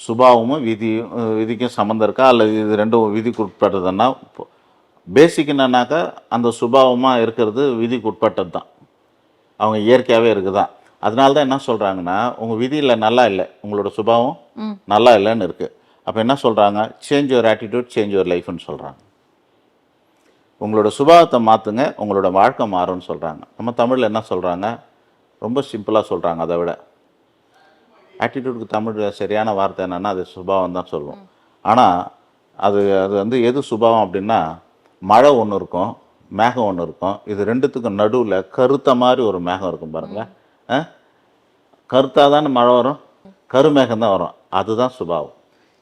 சுபாவமும் விதியும் அஹ், விதிக்கும் சம்மந்தம் இருக்கா? அல்லது இது ரெண்டும் விதிக்கு உட்பட்டதுன்னா பேசிக் என்னன்னாக்கா அந்த சுபாவமாக இருக்கிறது விதிக்கு உட்பட்டது தான் அவங்க இயற்கையாகவே இருக்குதான். அதனால தான் என்ன சொல்கிறாங்கன்னா உங்கள் விதியில் நல்லா இல்லை. உங்களோட சுபாவம். நல்லா இல்லைன்னு இருக்குது அப்போ என்ன சொல்கிறாங்க change your attitude change your லைஃப்னு சொல்கிறாங்க உங்களோட சுபாவத்தை மாற்றுங்க உங்களோட வாழ்க்கை மாறும்னு சொல்கிறாங்க நம்ம தமிழில் என்ன சொல்கிறாங்க ரொம்ப சிம்பிளாக சொல்கிறாங்க அதை விட. ஆட்டிடியூடுக்கு தமிழ் சரியான வார்த்தை என்னென்னா அது சுபாவம் தான் சொல்லுவோம் ஆனால் அது அது வந்து எது சுபாவம் அப்படின்னா மழை ஒன்று இருக்கும் மேகம் ஒன்று இருக்கும். இது ரெண்டுத்துக்கும் நடுவில் கருத்த மாதிரி ஒரு மேகம் இருக்கும் பாருங்களேன். ஆ? கருத்தாக தானே மழை வரும்? கருமேகம் தான் வரும். அதுதான் சுபாவம்.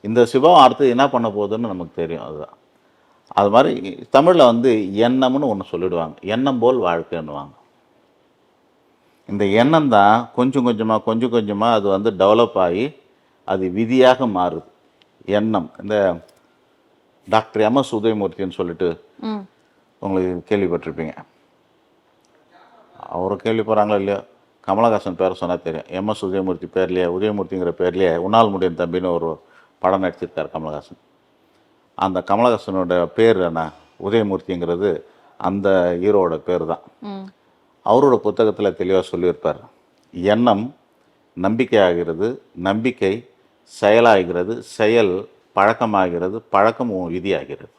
இந்த சுபாவம் அடுத்து என்ன பண்ண போகுதுன்னு நமக்கு தெரியும் அதுதான். அது மாதிரி தமிழில் வந்து எண்ணம்னு ஒன்று சொல்லிடுவாங்க. எண்ணம் போல் வாழ்க்கைன்னுவாங்க. இந்த எண்ணம் தான் கொஞ்சம் கொஞ்சமாக கொஞ்சம் கொஞ்சமாக அது வந்து டெவலப் ஆகி அது விதியாக மாறுது. எண்ணம். இந்த டாக்டர் எம்எஸ் உதயமூர்த்தின்னு சொல்லிட்டு உங்களுக்கு கேள்விப்பட்டிருப்பீங்க. அவர் கேள்விப்படுறாங்களோ இல்லையோ? கமலஹாசன் பேரை சொன்னால் தெரியும். எம்எஸ் உதயமூர்த்தி பேர்லேயே உதயமூர்த்திங்கிற பேர்லேயே உன்னால் முடியும் தம்பின்னு ஒரு படம் நடிச்சிருக்கார் கமலஹாசன். அந்த கமலஹாசனோட பேர் என்ன? உதயமூர்த்திங்கிறது அந்த ஹீரோவோட பேர் தான். அவரோட புத்தகத்தில் தெளிவாக சொல்லியிருப்பார். எண்ணம் நம்பிக்கையாகிறது நம்பிக்கை செயலாகிறது செயல் பழக்கமாகிறது பழக்கம் விதியாகிறது.